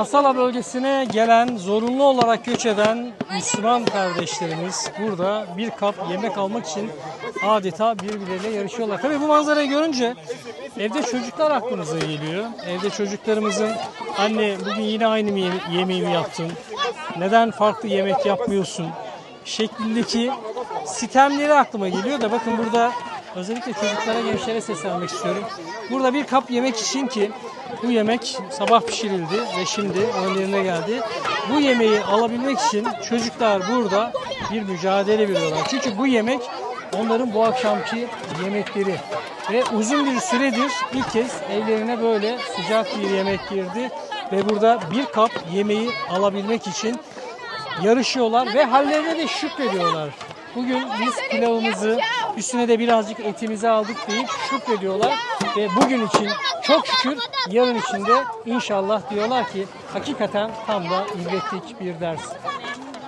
Kasala bölgesine gelen, zorunlu olarak göç eden Müslüman kardeşlerimiz burada bir kap yemek almak için adeta birbirleriyle yarışıyorlar. Tabii bu manzarayı görünce evde çocuklar aklımıza geliyor. Evde çocuklarımızın anne bugün yine aynı mi yaptın? Neden farklı yemek yapmıyorsun? şeklindeki sitemleri aklıma geliyor da bakın burada özellikle çocuklara, gençlere seslenmek istiyorum. Burada bir kap yemek için ki bu yemek sabah pişirildi ve şimdi önlerine geldi. Bu yemeği alabilmek için çocuklar burada bir mücadele veriyorlar. Çünkü bu yemek onların bu akşamki yemekleri ve uzun bir süredir ilk kez evlerine böyle sıcak bir yemek girdi ve burada bir kap yemeği alabilmek için yarışıyorlar ve hallerine de şükrediyorlar. Bugün biz pilavımızı üstüne de birazcık etimizi aldık deyip şükrediyorlar ve bugün için çok şükür yarın için de inşallah diyorlar ki hakikaten tam da ibretlik bir ders.